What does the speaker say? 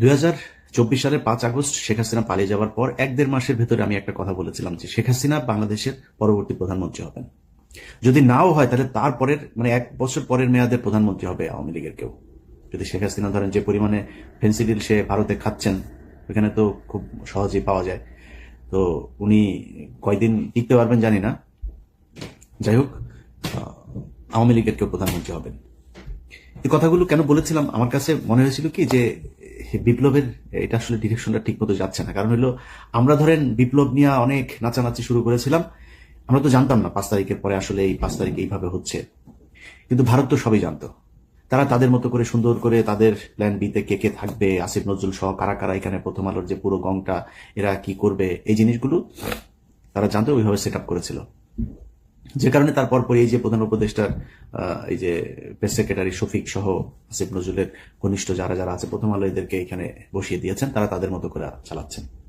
দুই চব্বিশ সালের পাঁচ আগস্ট শেখ হাসিনা পালিয়ে যাওয়ার পর এক দেড় মাসের ভেতরে আমি একটা কথা বলেছিলাম যে শেখ হাসিনা বাংলাদেশের পরবর্তী প্রধানমন্ত্রী হবেন। যদি নাও হয়, তাহলে তারপরের মানে এক বছর পরের মেয়াদের প্রধানমন্ত্রী হবে আওয়ামী লীগের কেউ। যদি শেখ হাসিনা ধরেন যে পরিমাণে ফেন্সিডিল সে ভারতে খাচ্ছেন ওখানে তো খুব সহজেই পাওয়া যায়। তো উনি কয়দিন টিকতে পারবেন জানি না। যাই হোক, আওয়ামী লীগের কেউ প্রধানমন্ত্রী হবেন। এই কথাগুলো কেন বলেছিলাম? আমার কাছে মনে হয়েছিল কি যে বিপ্লবের, এটা আসলে ডিরেকশনটা ঠিক মতো যাচ্ছে না। কারণ হলো, আমরা ধরেন বিপ্লব নিয়ে অনেক নাচানাচি শুরু করেছিলাম। আমরা তো জানতাম না পাঁচ তারিখের পরে আসলে এই পাঁচ তারিখ এইভাবে হচ্ছে। কিন্তু ভারত তো সবই জানতো। তারা তাদের মতো করে সুন্দর করে তাদের প্ল্যান বিতে কে কে থাকবে, আসিফ, নজরুল সহ কারা কারা এখানে প্রথম আলোর যে পুরো গংটা এরা কি করবে, এই জিনিসগুলো তারা জানতো, ওইভাবে সেট করেছিল। যে কারণে তারপর পরপরই এই যে প্রধান উপদেষ্টার এই যে প্রেস সেক্রেটারি শফিক সহ আসিফ নজরুলের ঘনিষ্ঠ যারা যারা আছে, প্রথম আলো এদেরকে এখানে বসিয়ে দিয়েছেন, তারা তাদের মতো করে চালাচ্ছেন।